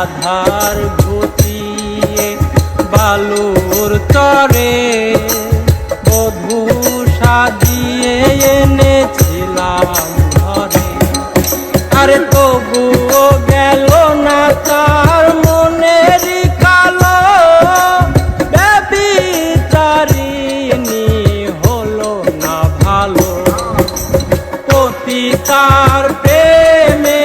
আধার ঘুচিয়ে বালুর তরে বধু সাজিয়ে এনেছিলাম ঘরে। আরে তবু গেল না তার মনের কালো। ব্যাপী হলো না ভালো। পতি তার প্রেমে